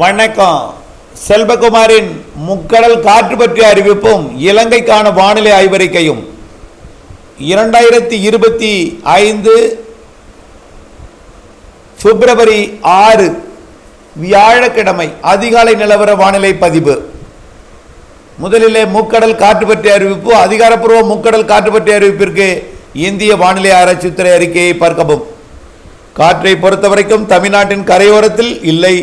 வணக்கம். செல்வகுமாரின் முக்கடல் காற்று பற்றிய அறிவிப்பும் இலங்கைக்கான வானிலை ஆய்வறிக்கையும். இரண்டாயிரத்தி இருபத்தி ஐந்து பிப்ரவரி ஆறு வியாழக்கிழமை அதிகாலை நிலவர வானிலை பதிவு. முதலிலே முக்கடல் காற்று பற்றிய அறிவிப்பு அதிகாரப்பூர்வ முக்கடல் காற்று பற்றிய அறிவிப்பிற்கு இந்திய வானிலை ஆராய்ச்சித்துறை அறிக்கையை பார்க்கவும். காற்றை பொறுத்தவரைக்கும் தமிழ்நாட்டின் கரையோரத்தில் இல்லை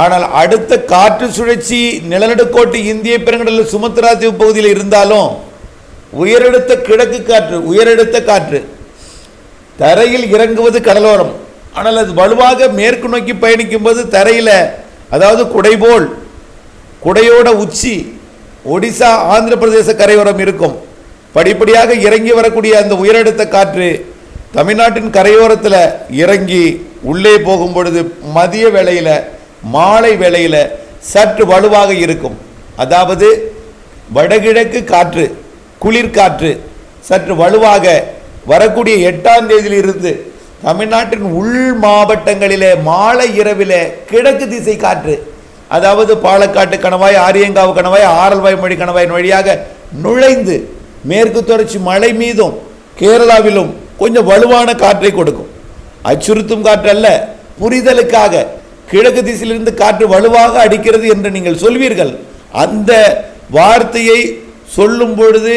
ஆனால் அடுத்த காற்று சுழற்சி நிலநடுக்கோட்டு இந்திய பெருங்கடலில் சுமத்ரா தீவு பகுதியில் இருந்தாலும் உயரெடுத்த கிழக்கு காற்று உயரெடுத்த காற்று. தரையில் இறங்குவது கடலோரம். ஆனால் அது வலுவாக மேற்கு நோக்கி பயணிக்கும் போது தரையில் அதாவது குடைபோல் குடையோட உச்சி ஒடிசா ஆந்திர பிரதேச கரையோரம் இருக்கும். படிப்படியாக இறங்கி வரக்கூடிய அந்த உயரடுத்த காற்று தமிழ்நாட்டின் கரையோரத்தில் இறங்கி உள்ளே போகும் பொழுது மதிய வேளையில் மாலை வேளையில் சற்று வலுவாக இருக்கும். அதாவது வடகிழக்கு காற்று குளிர்காற்று சற்று வலுவாக வரக்கூடிய எட்டாம் தேதியிலிருந்து தமிழ்நாட்டின் உள் மாவட்டங்களிலே மாலை இரவில் கிழக்கு திசை காற்று அதாவது பாலக்காட்டு கணவாய் ஆரியங்காவு கணவாய் ஆரல்வாய் மொழி கணவாயின் வழியாக நுழைந்து மேற்கு தொடர்ச்சி மலை மீதும் கேரளாவிலும் கொஞ்சம் வலுவான காற்றை கொடுக்கும். அச்சுறுத்தும் காற்றல்ல புரிதலுக்காக கிழக்கு திசையிலிருந்து காற்று வலுவாக அடிக்கிறது என்று நீங்கள் சொல்வீர்கள். அந்த வார்த்தையை சொல்லும் பொழுது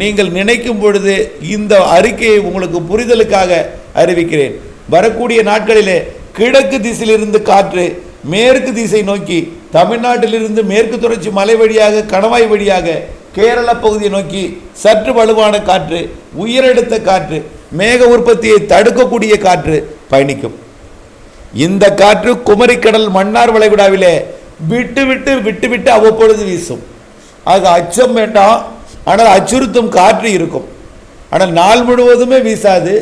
நீங்கள் நினைக்கும் பொழுது இந்த அறிக்கையை உங்களுக்கு புரிதலுக்காக அறிவிக்கிறேன். வரக்கூடிய நாட்களிலே கிழக்கு திசையிலிருந்து காற்று மேற்கு திசை நோக்கி தமிழ்நாட்டிலிருந்து மேற்கு தொடர்ச்சி மலை வழியாக கணவாய் வழியாக கேரள பகுதியை நோக்கி சற்று வலுவான காற்று உயரெடுத்த காற்று மேக உற்பத்தியை தடுக்கக்கூடிய காற்று பயணிக்கும். இந்த காற்று குமரிக்கடல் மன்னார் வளைகுடாவிலே விட்டு விட்டு விட்டு விட்டு அவ்வப்பொழுது வீசும். ஆக அச்சம் வேண்டாம் ஆனால் அச்சுறுத்தும் காற்று இருக்கும். ஆனால் நாள் முழுவதுமே வீசாது.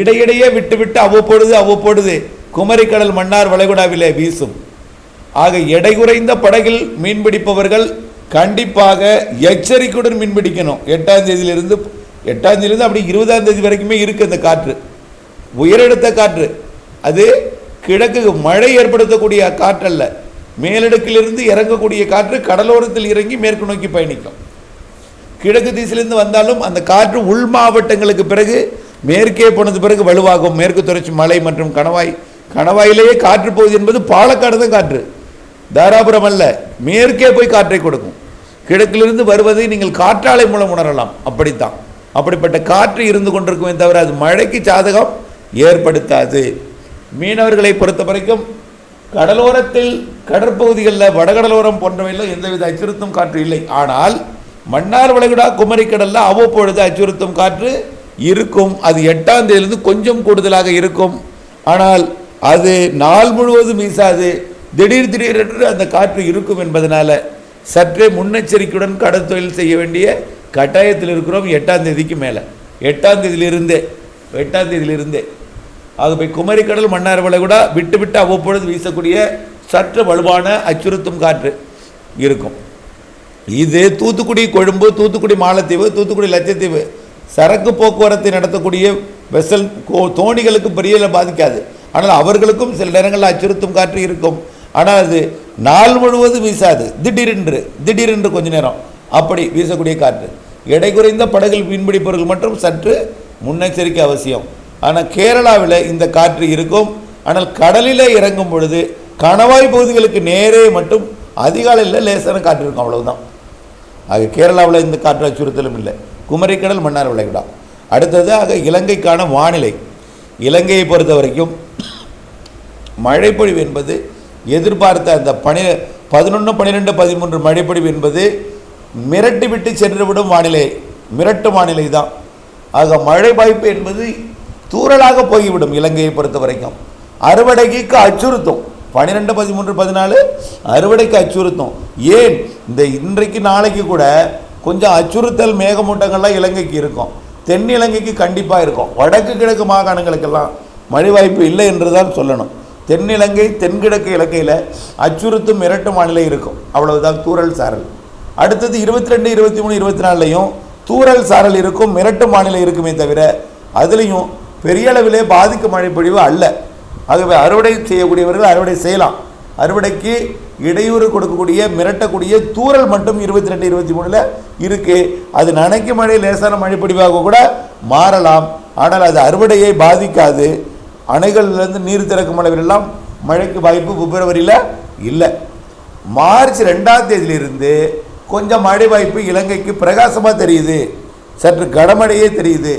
இடையிடையே விட்டு விட்டு அவ்வப்பொழுது அவ்வப்பொழுது குமரிக்கடல் மன்னார் வளைகுடாவிலே வீசும். ஆக எடை குறைந்த படகில் மீன்பிடிப்பவர்கள் கண்டிப்பாக எச்சரிக்கையுடன் மீன்பிடிக்கணும் எட்டாம் தேதியிலிருந்து எட்டாம் தேதியிலிருந்து அப்படி இருபதாம் தேதி வரைக்குமே இருக்குது அந்த காற்று. உயரெடுத்த காற்று. அது கிழக்கு மழை ஏற்படுத்தக்கூடிய காற்றல்ல. மேலடுக்கிலிருந்து இறங்கக்கூடிய காற்று கடலோரத்தில் இறங்கி மேற்கு நோக்கி பயணிக்கும். கிழக்கு திசையிலிருந்து வந்தாலும் அந்த காற்று உள் மாவட்டங்களுக்கு பிறகு மேற்கே போனது பிறகு வலுவாகும். மேற்கு தொடர்ச்சி மலை மற்றும் கணவாய். கணவாயிலேயே காற்று போகுது என்பது பாலக்காடு தான் காற்று. தாராபுரம் அல்ல மேற்கே போய் காற்றை கொடுக்கும். கிழக்கிலிருந்து வருவதை நீங்கள் காற்றாலை மூலம் உணரலாம். அப்படித்தான். அப்படிப்பட்ட காற்று இருந்து கொண்டிருக்குமே தவிர அது மழைக்கு சாதகம் ஏற்படுத்தாது. மீனவர்களை பொறுத்த வரைக்கும் கடலோரத்தில் கடற்பகுதிகளில் வடகடலோரம் போன்றவையில் எந்தவித அச்சுறுத்தும் காற்று இல்லை. ஆனால் மன்னார் வளைகுடா குமரிக்கடலில் அவ்வப்பொழுது அச்சுறுத்தும் காற்று இருக்கும். அது எட்டாம் தேதியிலிருந்து கொஞ்சம் கூடுதலாக இருக்கும். ஆனால் அது நாள் முழுவதும் வீசாது. திடீர் திடீரென்று அந்த காற்று இருக்கும் என்பதனால் சற்றே முன்னெச்சரிக்கையுடன் கடற்தொழில் செய்ய வேண்டிய கட்டாயத்தில் இருக்கிறோம் எட்டாம் தேதிக்கு மேலே. எட்டாம் தேதியிலிருந்தே எட்டாம் தேதியிலிருந்தே. ஆகவே குமரிக்கடல் மன்னார் வளைகுடா விட்டு விட்டு அவ்வப்பொழுது வீசக்கூடிய சற்று வலுவான அச்சுறுத்தும் காற்று இருக்கும். இது தூத்துக்குடி கொழும்பு தூத்துக்குடி மாலத்தீவு தூத்துக்குடி லட்சத்தீவு சரக்கு போக்குவரத்தை நடத்தக்கூடிய வெசல் கோ- தோணிகளுக்கு பெரிய பாதிக்காது. ஆனால் அவர்களுக்கும் சில நேரங்களில் அச்சுறுத்தும் காற்று இருக்கும். ஆனால் அது நாள் முழுவதும் வீசாது. திடீரென்று திடீரென்று கொஞ்ச நேரம் அப்படி வீசக்கூடிய காற்று. எடை குறைந்த படகில் மீன்பிடிப்பவர்கள் மற்றும் சற்று முன்னெச்சரிக்கை அவசியம். ஆனால் கேரளாவில் இந்த காற்று இருக்கும். ஆனால் கடலில் இறங்கும் பொழுது கணவாய் பகுதிகளுக்கு நேரே மட்டும் அதிகாலையில் லேசான காற்று இருக்கும் அவ்வளவுதான். ஆக கேரளாவில் இந்த காற்று அச்சுறுத்தலும் இல்லை. குமரிக்கடல் மன்னார் விளைகுடா. அடுத்தது ஆக இலங்கைக்கான வானிலை. இலங்கையை பொறுத்த வரைக்கும் மழைப்பொழிவு என்பது எதிர்பார்த்த அந்த பனி பதினொன்று பன்னிரெண்டு பதிமூன்று மழைப்பொழிவு என்பது மிரட்டி விட்டு சென்றுவிடும் வானிலை மிரட்டு வானிலை தான். ஆக மழை வாய்ப்பு என்பது தூறலாக போய்விடும் இலங்கையை பொறுத்த வரைக்கும் அறுவடைக்கு அச்சுறுத்தும். பன்னிரெண்டு பதிமூன்று பதினாலு அறுவடைக்கு அச்சுறுத்தும். ஏன்? இந்த இன்றைக்கு நாளைக்கு கூட கொஞ்சம் அச்சுறுத்தல் மேகமூட்டங்கள்லாம் இலங்கைக்கு இருக்கும். தென் இலங்கைக்கு கண்டிப்பாக இருக்கும். வடக்கு கிழக்கு மாகாணங்களுக்கெல்லாம் மழை வாய்ப்பு இல்லை என்று தான் சொல்லணும். தென்னிலங்கை தென்கிழக்கு இலங்கையில் அச்சுறுத்தும் மிரட்டும் வானிலை இருக்கும். அவ்வளவுதான் தூரல் சாரல். அடுத்தது இருபத்தி ரெண்டு இருபத்தி மூணு இருபத்தி நாலுலையும் தூரல் சாரல் இருக்கும் மிரட்டும் வானிலை இருக்குமே தவிர அதுலேயும் பெரிய அளவிலே பாதிக்கும் மழைப்பொழிவு அல்ல. ஆகவே அறுவடை செய்யக்கூடியவர்கள் அறுவடை செய்யலாம். அறுவடைக்கு இடையூறு கொடுக்கக்கூடிய மிரட்டக்கூடிய தூறல் மட்டும் இருபத்தி ரெண்டு இருபத்தி மூணில் இருக்குது அது நனைக்கு மழை லேசான மழைப்பொடிவாக கூட மாறலாம். ஆனால் அது அறுவடையை பாதிக்காது. அணைகள்லேருந்து நீர் திறக்கும் அளவிலெல்லாம் மழைக்கு வாய்ப்பு பிப்ரவரியில் இல்லை. மார்ச் ரெண்டாம் தேதியிலிருந்து கொஞ்சம் மழை வாய்ப்பு இலங்கைக்கு பிரகாசமாக தெரியுது. சற்று கடமழையே தெரியுது.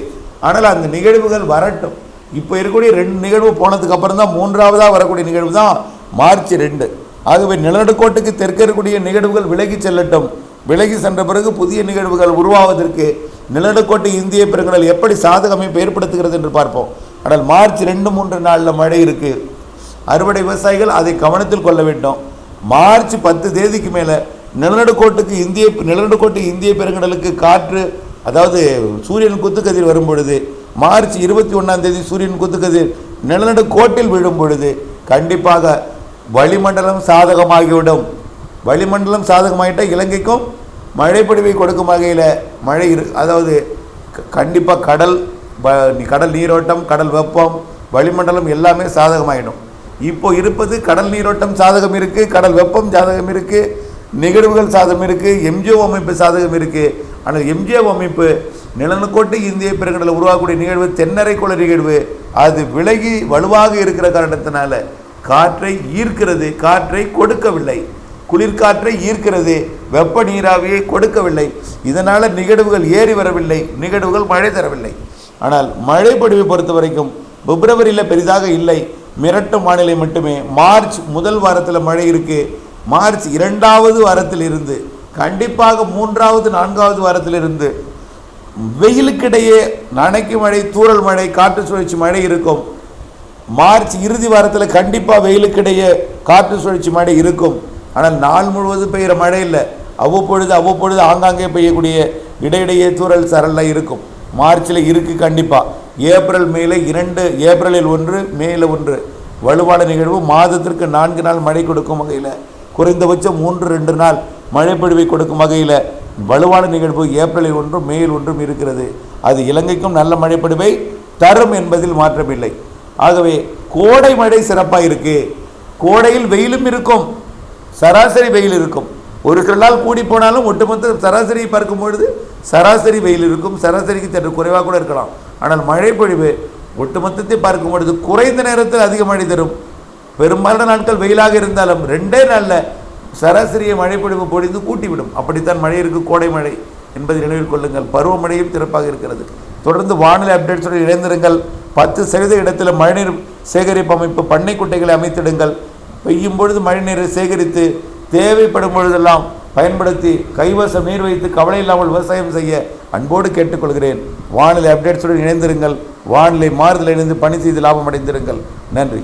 ஆனால் அந்த நிகழ்வுகள் வரட்டும். இப்போ இருக்கக்கூடிய ரெண்டு நிகழ்வு போனதுக்கு அப்புறம் தான் மூன்றாவதாக வரக்கூடிய நிகழ்வு தான் மார்ச் ரெண்டு. ஆகவே நிலநடுக்கோட்டுக்கு தெற்க இருக்கக்கூடிய நிகழ்வுகள் விலகி செல்லட்டும். விலகி சென்ற பிறகு புதிய நிகழ்வுகள் உருவாவதற்கு நிலநடுக்கோட்டு இந்திய பெருங்கடல் எப்படி சாதக அமைப்பு ஏற்படுத்துகிறது என்று பார்ப்போம். ஆனால் மார்ச் ரெண்டு மூன்று நாளில் மழை இருக்குது அறுவடை விவசாயிகள் அதை கவனத்தில் கொள்ள வேண்டும். மார்ச் பத்து தேதிக்கு மேலே நிலநடுக்கோட்டுக்கு இந்திய நிலநடுக்கோட்டு இந்திய பெருங்கடலுக்கு காற்று அதாவது சூரியன் குத்துக்கதிர் வரும் பொழுது மார்ச் இருபத்தி ஒன்றாம் தேதி சூரியன் குத்துக்கதிர் நிலநடுக்கோட்டில் விழும் பொழுது கண்டிப்பாக வளிமண்டலம் சாதகமாகிவிடும். வளிமண்டலம் சாதகமாகிட்டால் இலங்கைக்கும் மழைப்பொழிவை கொடுக்கும் வகையில் மழை இரு அதாவது கண்டிப்பாக கடல் கடல் நீரோட்டம் கடல் வெப்பம் வளிமண்டலம் எல்லாமே சாதகமாகிடும் இப்போ இருப்பது கடல் நீரோட்டம் சாதகம் இருக்குது கடல் வெப்பம் சாதகம் இருக்குது நிகழ்வுகள் சாதகம் இருக்குது எம்ஜிஓ அமைப்பு சாதகம் இருக்குது ஆனால் எம்ஜிஆர் அமைப்பு நிலநடுக்கோட்டு இந்திய பெருங்கடலில் உருவாகக்கூடிய நிகழ்வு தென்னரைக்குள்ள நிகழ்வு அது விலகி வலுவாக இருக்கிற காரணத்தினால காற்றை ஈர்க்கிறது காற்றை கொடுக்கவில்லை. குளிர்காற்றை ஈர்க்கிறது வெப்ப நீராவியை கொடுக்கவில்லை. இதனால் நிகழ்வுகள் ஏறி வரவில்லை நிகழ்வுகள் மழை தரவில்லை. ஆனால் மழை பொழிவை பொறுத்த வரைக்கும் பிப்ரவரியில் பெரிதாக இல்லை. மிரட்டும் வானிலை மட்டுமே. மார்ச் முதல் வாரத்தில் மழை இருக்குது மார்ச் இரண்டாவது வாரத்தில் இருந்து கண்டிப்பாக மூன்றாவது நான்காவது வாரத்தில் இருந்து வெயிலுக்கிடையே நனைக்கு மழை தூறல் மழை காற்று சுழற்சி மழை இருக்கும். மார்ச் இறுதி வாரத்தில் கண்டிப்பாக வெயிலுக்கிடையே காற்று சுழற்சி மழை இருக்கும். ஆனால் நாள் முழுவதும் பெய்கிற மழை இல்லை. அவ்வப்பொழுது அவ்வப்பொழுது ஆங்காங்கே பெய்யக்கூடிய இடையிடையே தூரல் சரலாக இருக்கும். மார்ச்சில் இருக்குது கண்டிப்பாக ஏப்ரல் மேல இரண்டு ஏப்ரலில் ஒன்று மேல ஒன்று. வலுவான நிகழ்வு. மாதத்திற்கு நான்கு நாள் மழை கொடுக்கும் வகையில் குறைந்தபட்சம் மூன்று ரெண்டு நாள் மழைப்பொழிவை கொடுக்கும் வகையில் வலுவான நிகழ்வு ஏப்ரலில் ஒன்றும் மேயில் ஒன்றும் இருக்கிறது. அது இலங்கைக்கும் நல்ல மழைப்பொழிவை தரும் என்பதில் மாற்றமில்லை. ஆகவே கோடை மழை சிறப்பாக இருக்கு கோடையில் வெயிலும் இருக்கும். சராசரி வெயில் இருக்கும். ஒரு சில நாள் கூடி போனாலும் ஒட்டுமொத்த சராசரியை பார்க்கும் பொழுது சராசரி வெயில் இருக்கும். சராசரிக்கு சற்று குறைவாக கூட இருக்கலாம். ஆனால் மழை பொழிவு ஒட்டுமொத்தத்தை பார்க்கும் பொழுது குறைந்த நேரத்தில் அதிக மழை தரும். பெரும்பாலான நாட்கள் வெயிலாக இருந்தாலும் ரெண்டே நாளில் சராசரியை மழைப்பொழிவு பொழிந்து கூட்டிவிடும். அப்படித்தான் மழை இருக்கு கோடை மழை என்பதை நினைவில் கொள்ளுங்கள். பருவமழையும் சிறப்பாக இருக்கிறது. தொடர்ந்து வானிலை அப்டேட்ஸுடன் இணைந்திருங்கள். பத்து சதவீத இடத்தில் மழைநீர் சேகரிப்பு அமைப்பு பண்ணை குட்டைகளை அமைத்திடுங்கள். பெய்யும் பொழுது மழைநீரை சேகரித்து தேவைப்படும் பொழுதெல்லாம் பயன்படுத்தி கைவசம் நீர் வைத்து கவலை இல்லாமல் விவசாயம் செய்ய அன்போடு கேட்டுக்கொள்கிறேன். வானிலை அப்டேட்ஸுடன் இணைந்திருங்கள். வானிலை மாறுதல் இணைந்து பணி செய்து லாபம் அடைந்திருங்கள். நன்றி.